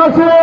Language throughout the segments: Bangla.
Nacional.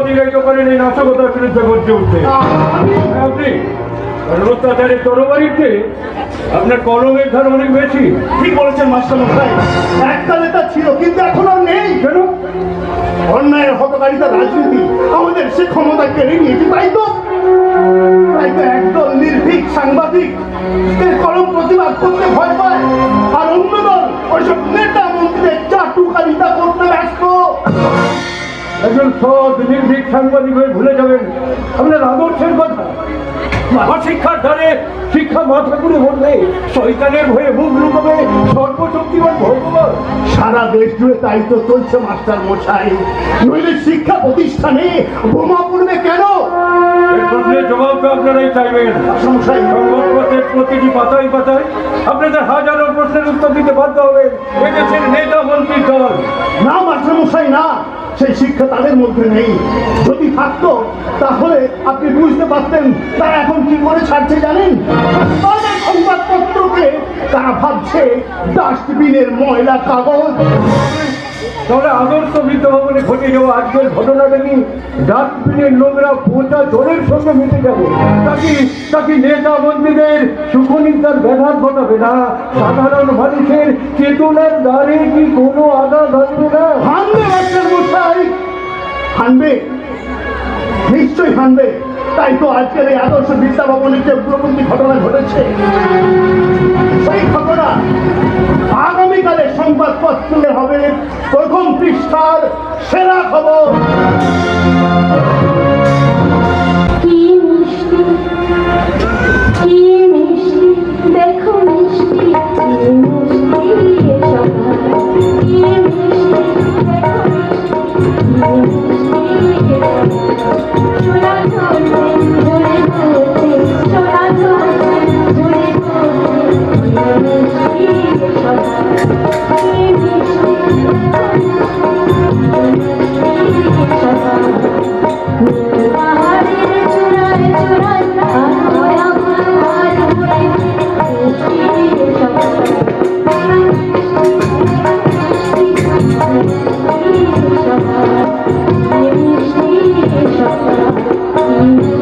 মতো সাংবাদিক এই নাশকতার বিরুদ্ধে গর্জে উঠতে আপনি অত্যাচারের তরবারিতে আপনার কলমের ধার অনেক বেশি। ঠিক বলেছেন মাস্টার মশাই। একটা নেতা ছিল কিন্তু এখন আর নেই। কেন? অন্যায়ের হতকারিতা রাজনীতি আমাদের সে ক্ষমতা কেড়ে নিয়েছে তাই তো? তাই তো একদল নির্ভীক সাংবাদিক। এর কলম প্রতিবাদ করতে ভয় পায়। আর অন্য দল ওইসব নেতা মন্ত্রীদের চাটুকারিতা করতে ব্যস্ত। একজন সৎ সাংবাদিক হয়ে ভুলে যাবেন। আপনার আদর্শের কথা। শিক্ষার ধারে শিক্ষা মাথা করে বললে শয়তানের ভয়ে মুখ লুকাবে সর্বশক্তিমান ভগবান। সারা দেশ জুড়ে তাই তো চলছে মাস্টার মশাই। নইলে শিক্ষা প্রতিষ্ঠানে বোমা পড়বে কেন? জবাব তো আপনারাই চাইবেন। সংবাদপত্রের প্রতিটি পাতায় পাতায় আপনাদের হাজারো প্রশ্নের উত্তর দিতে বাধ্য হবে এদেশের নেতা মন্ত্রী দল। না মাস্টারমশাই না। সেই শিক্ষা তাদের মধ্যে নেই। যদি থাকত, তাহলে আপনি বুঝতে পারতেন তারা এখন কি করে ছাড়ছে জানেন? সংবাদপত্রকে তারা ভাবছে, ডাস্টবিনের ময়লা কাগজ। তাহলে আদর্শ ভবনে ঘটে যাওয়া আজকের ঘটনাটা কি? ডাস্টবিনের নোংরা পচা জলের সঙ্গে মিশে যাবে? তাকে তাকে নেতা মন্ত্রীদের সুখনিতার ব্যাঘাত ঘটাবে? না, সাধারণ মানুষের চেতনার দ্বারে কি কোনো আঘাত আসবে না? হানবে মাস্টার মশাই। হানবে। নিশ্চয়ই হানবে। তাই তো আজকের এই আদর্শ বিদ্যা ভবনের যে উগ্রপন্থী ঘটনা ঘটেছে। সেই ঘটনা আগামীকালে সংবাদপত্রে হবে প্রথম পৃষ্ঠার সেরা খবর।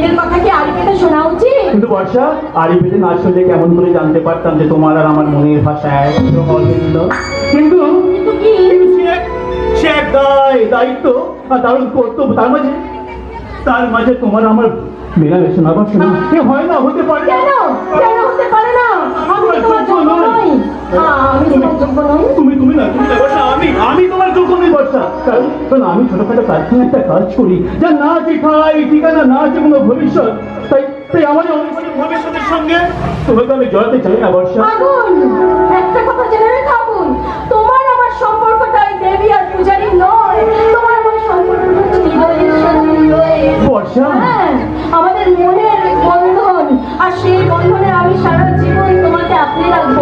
মেয়েদের কথা কি আর শোনা উচিত? কিন্তু বর্ষা আরিফেতে না শুনলে কেমন করে জানতে পারতাম যে তোমার আর আমার মনের ভাষা একদম কিন্তু সে এক- দায় দায়িত্ব আর দারুণ কর্তব্য। তার মাঝে তার মাঝে তোমার আমার মেলামেশা না বর্ষা সে হয় না হতে পারে। কেন? কেন হতে পারে না? আমি তোমার যোগ্য নই। হ্যাঁ, আমি তোমার যোগ্য নই তুমি তুমি না তুমি বর্ষা আমি আমি তোমার যোগ্য নেই বর্ষা কারণ কারণ আমি ছোটখাটো কারখানা একটা কাজ করি। যা না ঠিকানা না আছে কোনো ভবিষ্যৎ। তাই তাই আমার ভবিষ্যতের সঙ্গে তোমাকে আমি জড়াতে চাই না বর্ষা। আগুন একটা কথা জেনে রেখো আগুন তোমার আমার সম্পর্কটা ওই দেবী আর পূজারি নয়। তোমার আমার সম্পর্কটা হৃদয়ের সঙ্গে বর্ষা। হ্যাঁ, আমাদের মনের বন্ধন। আর সেই বন্ধনে আমি সারা জীবন তোমাকে আপনি রাখব।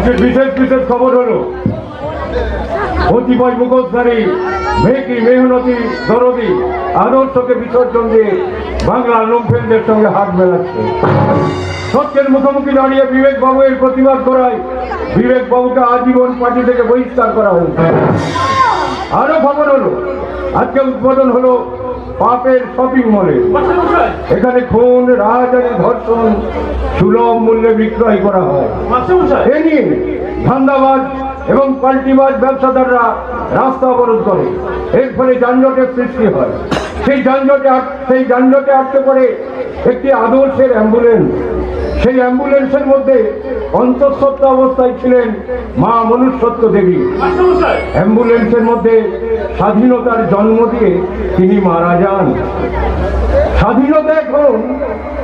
আজকে বিশেষ বিশেষ খবর হলো কতিপয় মুখোশধারী মেকি মেহনতি দরদি আদর্শকে বিসর্জন দিয়ে বাংলার লম্ফেনদের সঙ্গে হাত মেলাচ্ছে। সত্যের মুখোমুখি দাঁড়িয়ে বিবেক বাবুয়ের প্রতিবাদ করায় বিবেক বাবুকে আজীবন পার্টি থেকে বহিষ্কার করা হয়েছে। আরও খবর হলো, আজকে উদ্বোধন হলো পাপের শপিং মলে। এখানে খুন রাহাজানি ধর্ষণ, সুলভ মূল্যে বিক্রয় করা হয়। এ নিয়ে ধান্দাবাজ এবং পাল্টিবাজ ব্যবসাদাররা রাস্তা অবরোধ করে। এর ফলে যানজটের সৃষ্টি হয়। সেই যানজটে সেই যানজটে আটকে পড়ে একটি আদর্শের অ্যাম্বুলেন্স। সেই অ্যাম্বুলেন্সের মধ্যে অন্তঃসত্ত্বা অবস্থায় ছিলেন মা মনুষ্যত্ব দেবী। অ্যাম্বুলেন্সের মধ্যে স্বাধীনতার জন্ম দিয়ে তিনি মারা যান। স্বাধীনতা এখন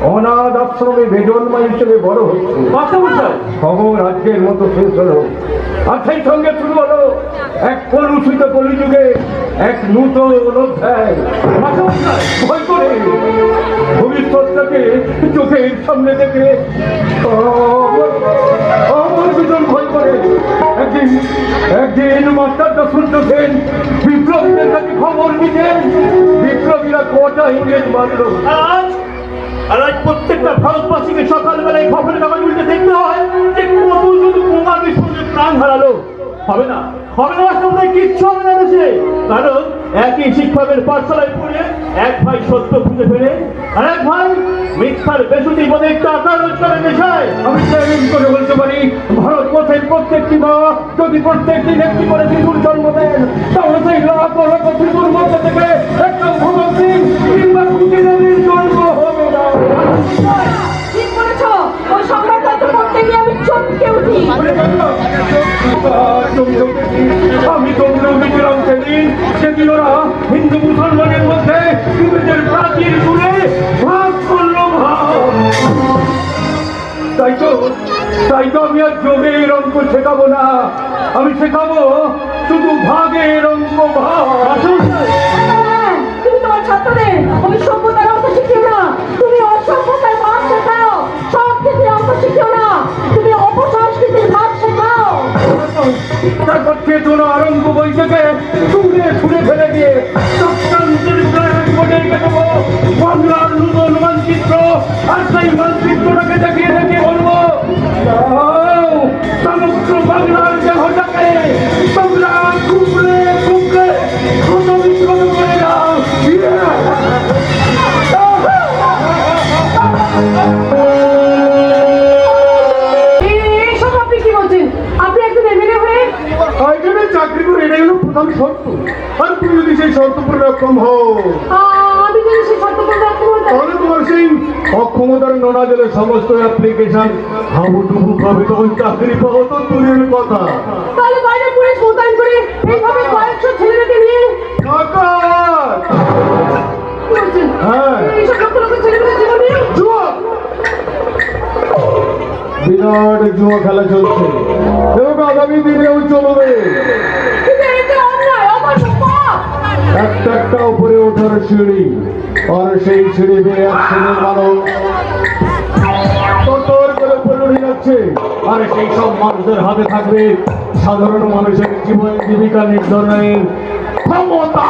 অনাথ আশ্রমে বেজন্মা হিসেবে বড় হচ্ছে। খবর আজকের মতো শেষ হলো। আর সেই সঙ্গে শুরু হলো এক কলুষিত কলিযুগে এক নূতন অধ্যায়। করে ভবিষ্যৎটাকে চোখের সামনে দেখে। আমার- ভীষণ ভয় করে। একদিন একদিন মাস্টারটা শুনতেছেন বিপ্লবীদের খবর নিতেন বিপ্লবীরা কটা ইংরেজ মারল। আজ আর আজ প্রত্যেকটা সকালবেলায় খবরের কাগজ দেখতে হয় যে কত শুধু বোমা বিস্ফোরণে প্রাণ হারালো। হবে না। হবে কারণ একই শিক্ষকের পাঠশালায় এক ভাই সত্য ভাই আমি করে বলতে পারি প্রত্যেকটি মা যদি প্রত্যেকটি ব্যক্তি করে শিশুর জন্ম দেন, তাহলে সেই লাখ শিশুর মধ্যে থেকে তাই তো তাই তো আমি আর যোগের অঙ্ক শেখাবো না। আমি শেখাবো শুধু ভাগের অঙ্ক ভাগ। হ্যাঁ, তুমি তোমার ছাত্রদের ওই সভ্যতার অঙ্ক শিখিও না। তুমি অসভ্যতার ভাব শেখাও। সব ক্ষেত্রে অঙ্ক শিখিও না। তুমি অপসংস্কৃতির ভাব শেখাও। তারপর চেতনা আরম্ভ বই থেকে ছুঁড়ে ছুঁড়ে ফেলে দিয়ে হও তাহলে তোমার সেই অক্ষমতার নোনা জলের সমস্ত অ্যাপ্লিকেশন হাবুডুবু হবে তখন চাকরি পাবো তো দূরের কথা তাহলে বাইরে পুলিশ মোতায়েন করে এইভাবে কয়েকশো ছেলেমেয়েকে নিয়ে কাকা! হ্যাঁ। এইসব লক্ষ লক্ষ ছেলেমেয়েদের জীবন জুয়া! বিরাট জুয়া খেলা চলছে এবং আগামী দিনেও চলবে একটা একটা উপরে ওঠার সিঁড়ি। আর সেই সিঁড়ি আর সেই সব মানুষদের হাতে থাকবে সাধারণ মানুষের জীবন জীবিকা নির্ধারণের ক্ষমতা।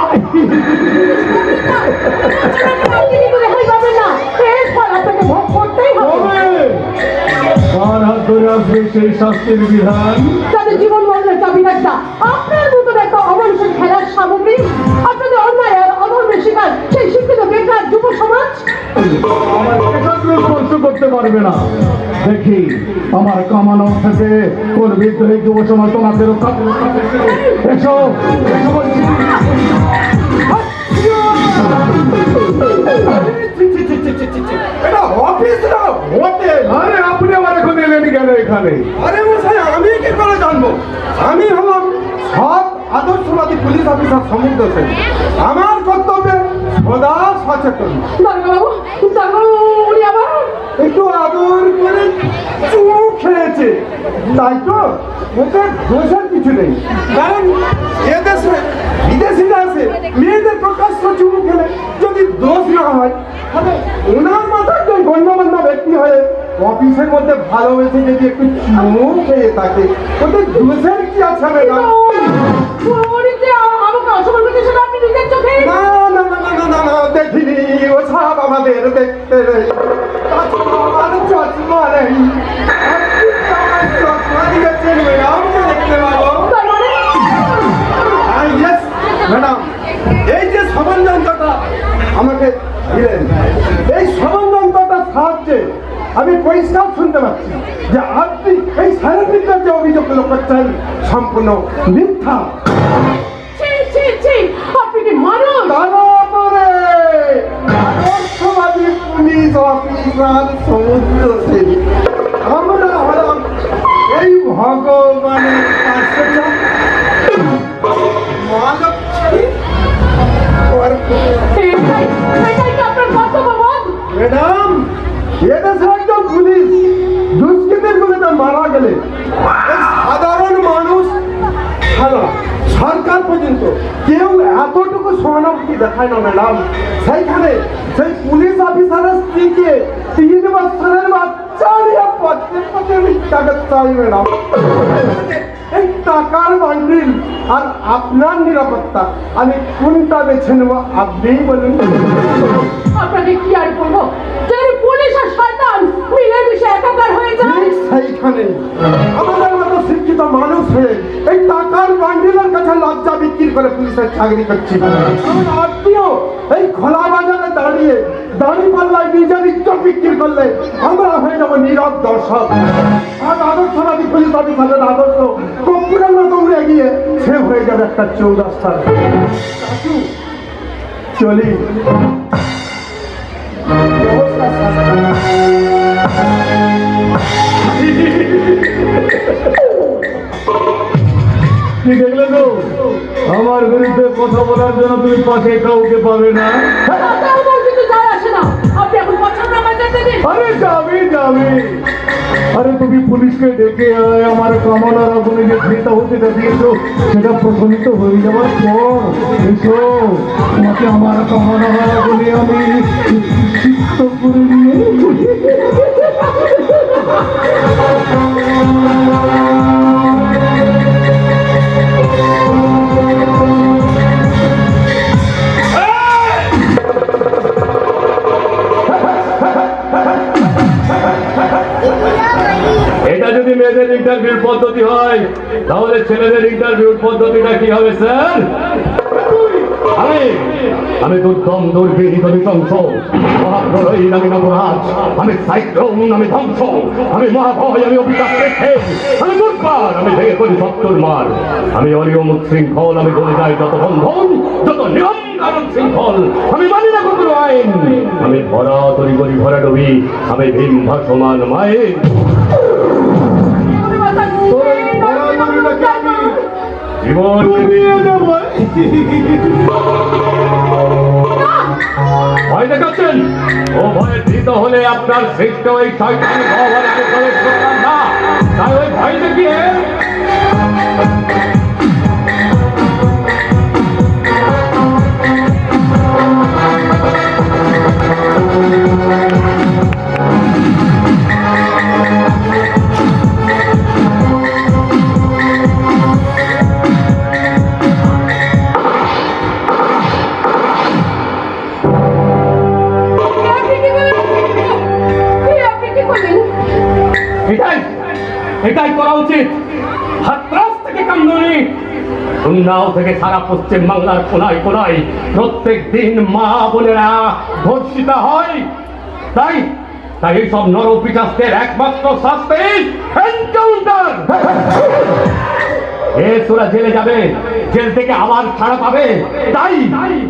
হাত ধরে আসবে সেই শাস্তির বিধান তাদের জীবন মরণের চাবিকাঠটা আপনার মতন একটা অমানুষের খেলার সামগ্রী আপনাদের অন্যায় আর অধর্মের শিকার সেই শিক্ষিত বেকার যুব সমাজ। আমার একাগ্র স্পর্শ করতে পারবে না। দেখি আমার কামানো থেকে কোন বিদ্রোহী যুব সমাজ তোমাকে রক্ষা এসো এসো বলছি। এটা অফিস না হোটেল। আরে আপনি আমার এখন এলেন কেন এখানে? আরে মশাই আমি কি করে জানব? আমি হলাম সৎ আদর্শবাদী পুলিশ অফিসার সমুদ্র সেন। আমার কর্তব্যে সদা সচেতন। একটু আদর করে চুমু খেয়েছে। তাই তো ওকে দোষের কিছু নেই। কারণ এদেশে বিদেশিরা আছে মেয়েদের প্রকাশ্য চুমু খেলে যদি দোষ না হয় তাহলে ওনার একজন গণ্যমান্য ব্যক্তি হয়ে অফিসের মধ্যে ভালোবেসে যদি একটু চুমু খেয়ে থাকে ওদের দোষের কি আছে আমাকে দেখিনি ও সব আমাদের দেখতে নেই। আমার চশমা নেই আপনি তো আমার চশমা ম্যাডাম দেখতে পাবো তার মানে ম্যাডাম এই যে সমন্বয়টা আমাকে দিলেন এই সাহায্যে আমি পরিষ্কার শুনতে পাচ্ছি যে আপনি এই সার্টিফিকেট যে অভিযোগগুলো করছেন সম্পূর্ণ মিথ্যা। আপনি কি মানুষ? তারপরে আদর্শবাদী পুলিশ অফিসার সমুদ্র সেন আমরা হলাম এই ভগবানের ম্যাডাম এদেশে মারা গেলে সাধারণ মানুষ ছাড়া সরকার পর্যন্ত কেউ এতটুকু সহানুভূতি দেখায় না, ম্যাডাম। সেইখানে সেই পুলিশ অফিসারের স্ত্রীকে তিন বছরের বাচ্চা নিয়ে টাকা চাই ম্যাডাম। এই টাকার বান্ডিল আর আপনার নিরাপত্তা আমি কোনটা বেছে নেব আপনিই বলুন। আপনাকে কি আর যদি পুলিশ আর শয়তান মিলেমিশে সেইখানে আমাদের মতো শিক্ষিত মানুষ হয়ে এই টাকার বান্ডিলের কাছে লজ্জা বিক্রি করে পুলিশের চাকরি করছি। আত্মীয় এই খোলা বাজারে দাঁড়িয়ে দাঁড়ি পাল্লায় নিজের ইজ্জত বিক্রি করলে আমরা হয়ে যাব নীরব দর্শক। আর আদর্শবাদী পুলিশ অফিসারের আদর্শ কপুরের মতো উড়ে গিয়ে সে হয়ে যাবে একটা চৌরাস্তার। কাকু, চলি। আমার বিরুদ্ধে কথা বলার জন্য তুমি পাশে কাউকে পাবে না। আরে তুমি পুলিশকে ডেকে আমার কামনার আগুনে যে ক্রেতা হতে দিয়েছ সেটা প্রশমিত হয়ে যাওয়ার পর, এসো। তোমাকে আমার কামনার আগুনে আমি। সিক্ত করে নিয়ে এটা যদি মেয়েদের ইন্টারভিউর পদ্ধতি হয়, তাহলে ছেলেদের ইন্টারভিউর পদ্ধতিটা কি হবে, স্যার? আমি আমি দুর্দম দুর্বিনীত নৃশংস। মহাপ্রলয়ী আমি নবরাজ আমি সাইক্লোন আমি ধ্বংস আমি মহাভয় আমি অভিশাপ রেখে আমি দুর্বার আমি ভেঙে করি সত্তর মার। আমি অনিয়ম উচ্ছৃঙ্খল আমি গলে যাই যত বন্ধন যত নিয়ম কারণ শৃঙ্খল আমি মানি না কোনো আইন। আমি ভরা তরি করি ভরা ডবি আমি ভীম ভাসমান মায়ের জীবন নিয়ে ভয় দেখাচ্ছেন? ও ভয়ে ভীত হলে আপনার সৃষ্ট ওই আমি প্রবেশ করতাম না। তাই ওই ভয় দেখিয়ে এটাই এটাই করা উচিত। থেকে উন্নাও থেকে সারা পশ্চিম বাংলার কোনায় কোনায় প্রত্যেক দিন মা বোনেরা ধর্ষিত হয়। তাই তাই এইসব নরপিচাসদের একমাত্র শাস্তি এনকাউন্টার এ তোরা জেলে যাবে, জেল থেকে আবার ছাড়া পাবে। তাই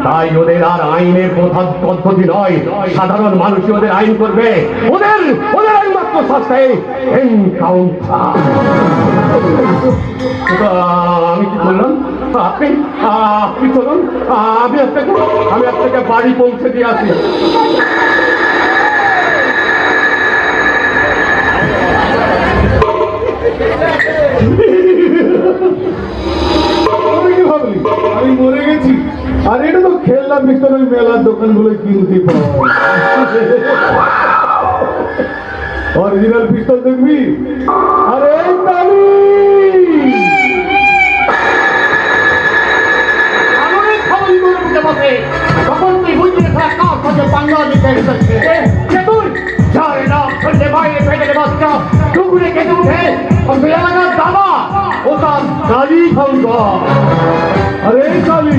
তাই ওদের আর আইনের প্রধান পদ্ধতি নয়। সাধারণ মানুষই ওদের আইন করবে। ওদের ওদের একমাত্র শাস্তি এনকাউন্টার। আমি কি বললাম? আপনি আপনি চলুন। আমি আপনাকে আমি আপনাকে বাড়ি পৌঁছে দিয়ে আসি। খেলনা পিস্তল ওই মেলার দোকানগুলো কিনতে পাওয়া অরিজিনাল পিস্তল দেখবি? আরে এই কালি আমাদের খবর করে উঠে বসে। তখন তুই বুঝলি খেলা কাজ হচ্ছে। পাঙ্গা দিতে তুই? যারে নাম শুনলে বাইরে ফেলে বাচ্চা টুকরে কেটে উঠে ওই এলাকার দাদা ও তার কালি খালকা আরে কালি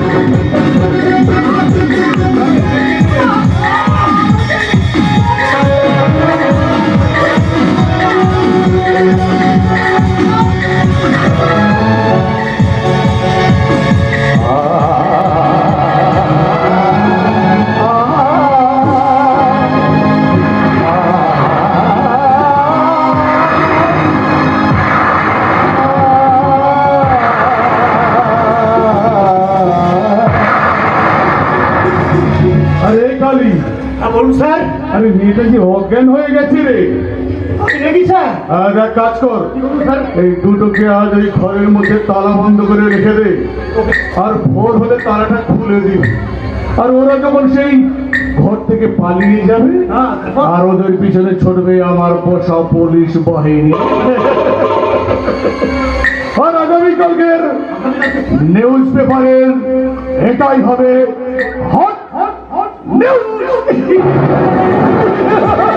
আরে যে অজ্ঞান হয়ে গেছে রে। এক কাজ কর। এই দুটোকে আজ ওই ঘরের মধ্যে তালা বন্ধ করে রেখে দে। আর ভোর হলে তালাটা খুলে দিবি আর ওরা যখন সেই ঘর থেকে পালিয়ে যাবে হ্যাঁ, আর ওদের পিছনে ছড়বে আমার বসা পুলিশ বাহিনী। আর আগামীকালকের নিউজ পেপারের এটাই হবে হট হট হট নিউজ